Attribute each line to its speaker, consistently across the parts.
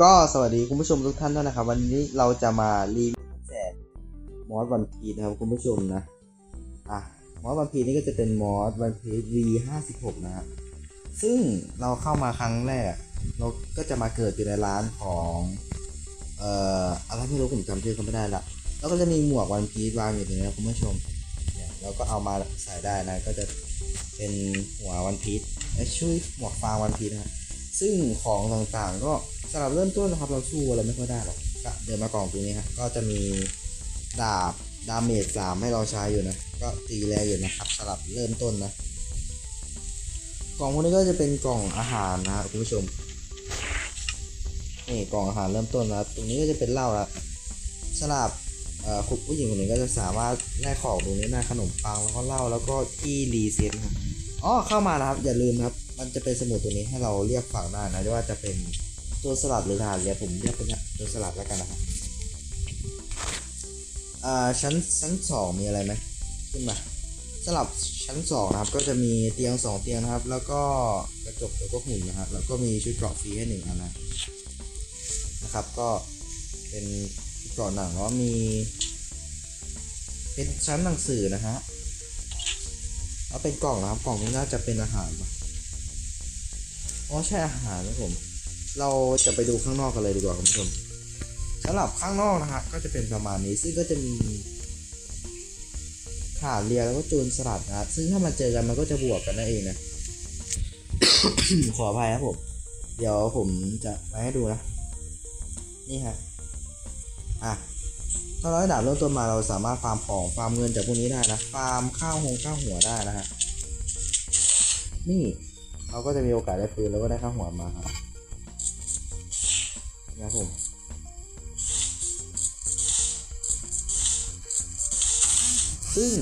Speaker 1: ก็สวัสดีคุณผู้ชมทุกท่านด้วยนะครับ วันนี้เราจะมารีวิวแจกมอสวันพีนะครับคุณผู้ชมนะอะมอสวันพีนี่ก็จะเป็นมอสวันพี V ห้าสิบหกนะครับซึ่งเราเข้ามาครั้งแรก เราก็จะมาเกิดอยู่ในร้านของเอ่ออะไรไม่รู้ผมจำชื่อเขาไม่ได้ละแล้วก็จะมีหมวกวันพีวางอยู่ตรงนี้นะคุณผู้ชมเนี่ยเราก็เอามาใส่ได้นะก็จะเป็นหัววันพีช่วยหมวกฟางวันพีนะครับ ซึ่งของต่างๆ ก็สำหรับเริ่มต้นนะครับเราสู้อะไรไม่ค่อยได้หรอกก็เดินมากล่องตัวนี้ครับก็จะมีดาบดาเมจสามให้เราใช้อยู่นะ ก็ตีแรงอยู่นะครับสำหรับเริ่มต้นนะ กล่องพวกนี้ก็จะเป็นกล่องอาหารนะครับคุณผู้ชมนี่กล่องอาหารเริ่มต้นนะตรงนี้ก็จะเป็นเหล้าละสำหรับคุณผู้หญิงคนนี้ก็จะสามารถแลกของตรงนี้ได้ขนมปังแล้วก็เหล้าแล้วก็ที่รีเซ็ตนะครับอ๋อเข้ามานะครับอย่าลืมครับ มันจะเป็นสมุดตัวนี้ให้เราเรียกฝั่งได้านะไม่ว่าจะเป็นตัวสลัดหรือทหารเรือผมเรียกเป็นตัวสลัดแล้วกันนะครับอ่าชั้นชั้นสองมีอะไรไหมขึ้นมาสลับชั้นสองนะครับ ก็จะมีเตียงสองเตียงนะครับ แล้วก็กระจกแล้วก็หุ่นนะครับ แล้วก็มีชุดเกราะฟรีให้หนึ่งอันนะนะครับ ก็เป็นเกราะหนังแล้วมี เป็นชั้นหนังสือนะฮะเอาเป็นกล่องนะครับกล่องนี้น่าจะเป็นอาหารปะ อ๋อใช่อาหารนะผม เราจะไปดูข้างนอกกันเลยดีกว่าคุณผู้ชมสำหรับข้างนอกนะฮะก็จะเป็นประมาณนี้ซึ่งก็จะมีขาเรียแล้วก็จูนสลัดนะซึ่งถ้ามาเจอกันมันก็จะบวกกันนั่นเองนะ ขออภัยครับผม เดี๋ยวผมจะไปให้ดูนะ นี่ฮะ อะถ้าเราได้ดาบเริ่มต้นมาเราสามารถฟาร์มของฟาร์มเงินจากพวกนี้ได้นะ ฟาร์มข้าวหงข้าวหัวได้นะฮะ นี่ เราก็จะมีโอกาสได้ปืนแล้วก็ได้ข้าวหัวมาครับนะครับผมซึ่ง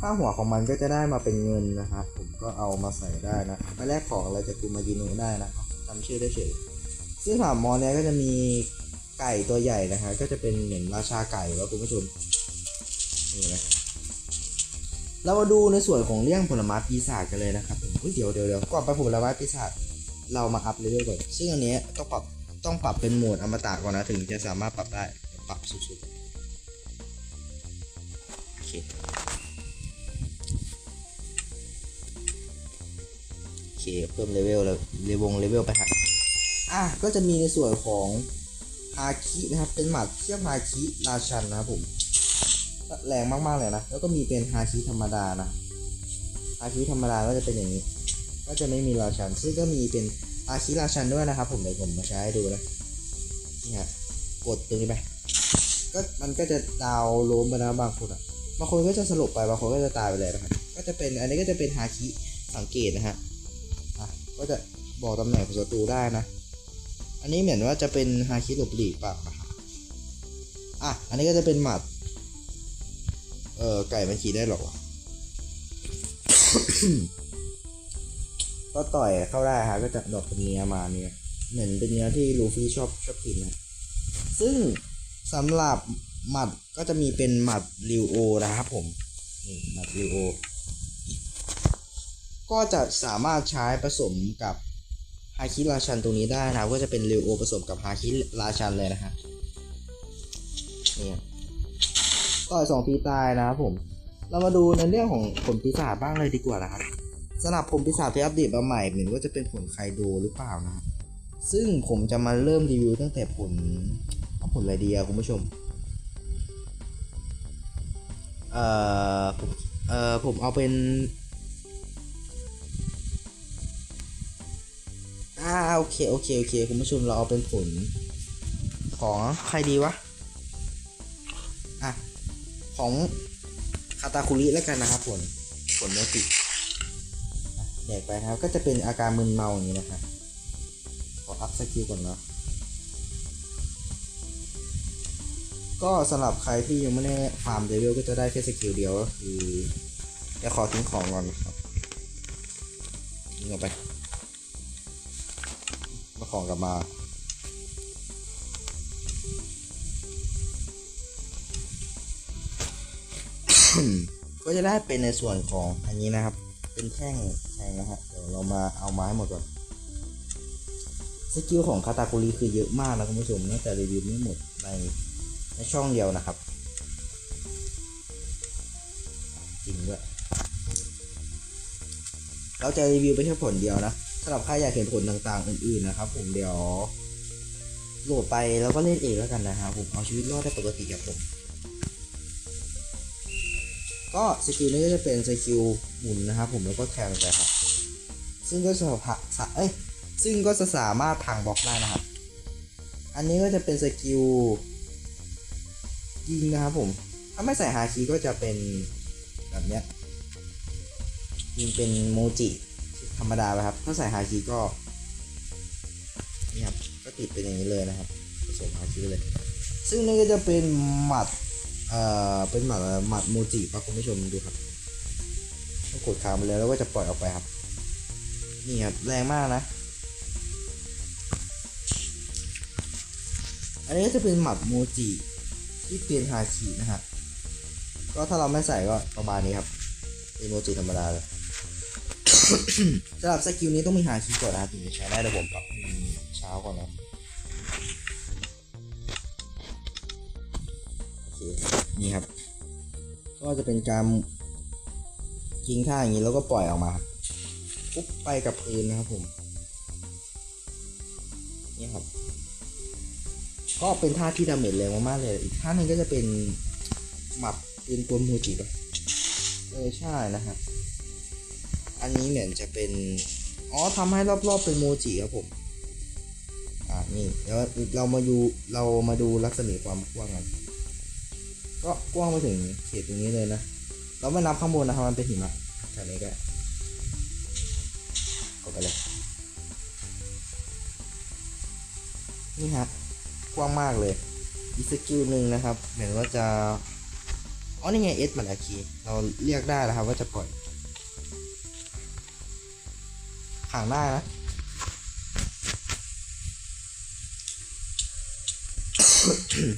Speaker 1: ข้าวหัวของมันก็จะได้มาเป็นเงินนะครับ ผมก็เอามาใส่ได้นะไปแลกของอะไรจากกุมากิโนได้นะจำชื่อได้เฉยซึ่งสามมอเนี้ยก็จะมีไก่ตัวใหญ่นะฮะก็จะเป็นเหมือนราชาไก่แล้วคุณผู้ชมนี่นะ เรามาดูในส่วนของเรื่องผลไม้ปีศาจกันเลยนะครับผมเดี๋ยวเดี๋ยวเดี๋ยวก่อนไปผลไม้ปีศาจเรามาอัพเลเวลก่อนซึ่งอันนี้ต้องปรับต้องปรับเป็นโหมดอมตะก่อนนะถึงจะสามารถปรับได้ปรับสุดๆโอเคโอเคเพิ่มเลเวลแล้วเลวงเลเวลไปครับอะก็จะมีในส่วนของฮาคินะครับเป็นหมัดเทียบฮาคิราชันนะครับผม แรงมากๆเลยนะ แล้วก็มีเป็นฮาคิธรรมดานะฮาคิธรรมดาก็จะเป็นอย่างนี้ ก็จะไม่มีราชัน ซึ่งก็มีเป็นฮาคิราชันด้วยนะครับ ผมเดี๋ยวผมมาใช้ให้ดูนะนี่ฮะกดตรงนี้ไป ก็มันก็จะดาวน์โลมไปนะบางคนอะ บางคนก็จะสลบไป บางคนก็จะตายไปเลยนะครับ ก็จะเป็น อันนี้ก็จะเป็นฮาคิสังเกตนะฮะ อะ ก็จะบอกตำแหน่งของศัตรูได้นะ อันนี้เหมือนว่าจะเป็นฮาคิหลบหลีกเปล่านะครับ อะ อันนี้ก็จะเป็นหมัด เออไก่มันขี่ได้หรอวะก็ต่อยเข้าได้ฮะก็จะดอกเป็นเนื้อมาเนี่ยเหมือนเป็นเนื้อที่ลูฟี่ชอบชอบกินนะซึ่งสำหรับหมัดก็จะมีเป็นหมัดริวโอนะครับผมนี่หมัดริวโอก็จะสามารถใช้ผสมกับฮาคิราชันตรงนี้ได้นะก็จะเป็นริวโอผสมกับฮาคิราชันเลยนะฮะเนี่ย ต่อยสองทีตายนะครับผม เรามาดูในเรื่องของผลปีศาจบ้างเลยดีกว่านะครับสำหรับผลปีศาจที่อัปเดตมาใหม่เหมือนว่าจะเป็นผลไคโดหรือเปล่านะฮะซึ่งผมจะมาเริ่มรีวิวตั้งแต่ผลเอาผลอะไรดีอะคุณผู้ชม เอ่อผมเอ่อผมเอาเป็นอ่าโอเคโอเคโอเคคุณผู้ชมเราเอาเป็นผลของใครดีวะ อะ ของคาตาคุริแล้วกันนะครับผลผลโนติแดกไปครับก็จะเป็นอาการมึนเมาอย่างนี้นะครับขออัพสกิลก่อนเนาะก็สำหรับใครที่ยังไม่ได้ฟาร์มเดวิลก็จะได้แค่สกิลเดียวก็คือจะขอทิ้งของก่อนนะครับทิ้งออกไปมาของกลับมา ก็จะได้เป็นในส่วนของอันนี้นะครับ เป็นแท่งแทงนะฮะเดี๋ยวเรามาเอาไม้หมดก่อนสกิลของคาตาคุริคือเยอะมากนะคุณผู้ชมน่าจะรีวิวไม่หมดในในช่องเดียวนะครับ จริงด้วยเราจะรีวิวไปแค่ผลเดียวนะสำหรับใครอยากเห็นผลต่างๆ อื่นๆนะครับ ผมเดี๋ยวโหลดไปแล้วก็เล่นเองแล้วกันนะครับผมเอาชีวิตรอดได้ปกติครับผม ก็สกิลนี้ก็จะเป็นสกิลหมุนนะครับ ผมแล้วก็แทงไปครับ ซึ่งก็จะผะสะเอ้ยซึ่งก็จะสามารถพังบล็อกได้นะครับ อันนี้ก็จะเป็นสกิลยิงนะครับผมถ้าไม่ใส่ฮาคิก็จะเป็นแบบเนี้ยยิงเป็นโมจิธรรมดาไปครับ ถ้าใส่ฮาคิก็นี่ครับก็ติดเป็นอย่างนี้เลยนะครับผสมฮาคิเลย ซึ่งนี่ก็จะเป็นหมัด เอ่อเป็นหมัดหมัดโมจิป่ะคุณผู้ชมดูครับต้องกดค้างไปเลยแล้วก็จะปล่อยออกไปครับ นี่ครับแรงมากนะ อันนี้ก็จะเป็นหมัดโมจิที่เป็นฮาคินะฮะก็ถ้าเราไม่ใส่ก็ประมาณนี้ครับเป็นโมจิธรรมดาเลยสำหรับสกิลนี้ต้องมีฮาคิก่อนนะครับถึงจะใช้ได้เดี๋ยผมปรับเช้าก่อนนะโอเค นี่ครับ ก็จะเป็นการยิงท่าอย่างนี้แล้วก็ปล่อยออกมาปุ๊บไปกับพื้นนะครับผม นี่ครับ ก็เป็นท่าที่ดาเมจแรงมากๆเลย อีกท่าหนึงก็จะเป็นหมัดปืนกลโมจิป่ะเออใช่นะครับ อันนี้เหมือนจะเป็น อ๋อทำให้รอบๆเป็นโมจิครับผม อ่านี่เดี๋ยวเรามาดูเรามาดูรัศมีความกว้างกัน ก็กว้างไปถึงเขตตรงนี้เลยนะ เราไม่นับข้างบนนะครับมันเป็นหิมะแถวนี้ก็กดไปเลย นี่ฮะ กว้างมากเลย อีกสกิลหนึ่งนะครับ เหมือนว่าจะ อ๋อ นี่ไงเอสมาแล้วคีเราเรียกได้แล้วครับว่าจะปล่อย ห่างได้นะ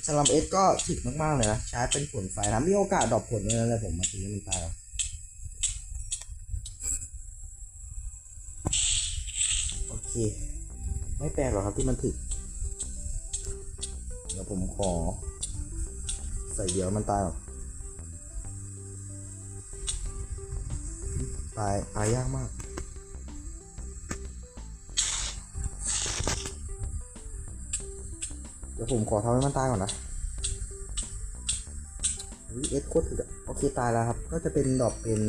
Speaker 1: สำหรับเอสก็ถึกมากๆเลยนะ ใช้เป็นผลไฟนะ มีโอกาสดรอปผลด้วยนะเลยผมมาตีให้มันตายโอเค ไม่แปลกหรอกครับที่มันถึกเดี๋ยวผมขอ ใส่เดียวมันตายหรอกตายตายยากมาก เดี๋ยวผมขอทำให้มันตายก่อนนะอุ๊ยเอสโคตรถึกอะโอเคตายแล้วครับ ก็จะเป็นดอกเป็น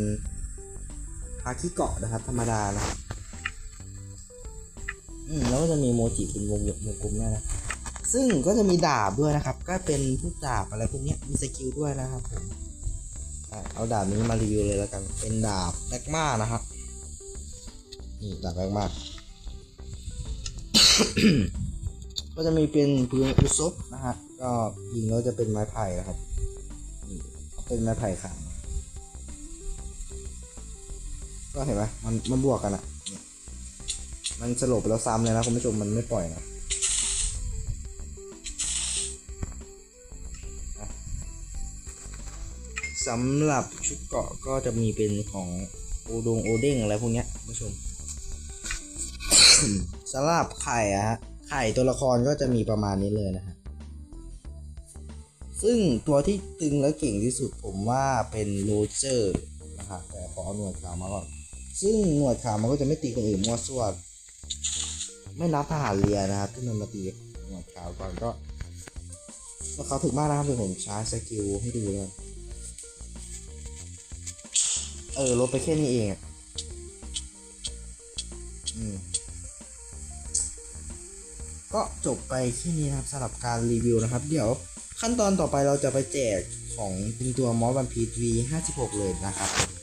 Speaker 1: ฮาคิเกาะนะครับ ธรรมดานะอืมแล้วก็จะมีโมจิเป็นวงวงกลมด้วยนะซึ่งก็จะมีดาบด้วยนะครับ ก็เป็นพวกดาบอะไรพวกนี้มีสกิลด้วยนะครับผมเอาดาบนี้มารีวิวเลยแล้วกัน เป็นดาบแบกมานะครับนี่ดาบแบกมา ก็จะมีเป็นปืนอุซบนะฮะก็ยิงแล้วจะเป็นไม้ไผ่นะครับนี่เป็นไม้ไผ่ขังก็เห็นไหมมันมันบวกกันอะเนี่ยมันสลบแล้วซ้ำเลยนะคุณผู้ชมมันไม่ปล่อยนะสำหรับชุดเกาะก็จะมีเป็นของโอดงโอเด้งอะไรพวกเนี้ยคุณผู้ชมสำหรับไข่อะฮะ ไข่ตัวละครก็จะมีประมาณนี้เลยนะฮะซึ่งตัวที่ตึงและเก่งที่สุดผมว่าเป็นโรเจอร์นะฮะแต่ขอเอาหนวดขาวมาก่อนซึ่งหนวดขาวมันก็จะไม่ตีคนอื่นมั่วซั่วไม่นับทหารเรือนะครับที่มันมาตีหนวดขาวก่อนก็เขาถึกมากนะครับเดี๋ยวผมใช้สกิลให้ดูเลยเออลดไปแค่นี้เองอืม ก็จบไปแค่นี้นะครับสำหรับการรีวิวนะครับ เดี๋ยวขั้นตอนต่อไปเราจะไปแจกของเป็นตัวมอสบันพีทวี56 เลยนะครับ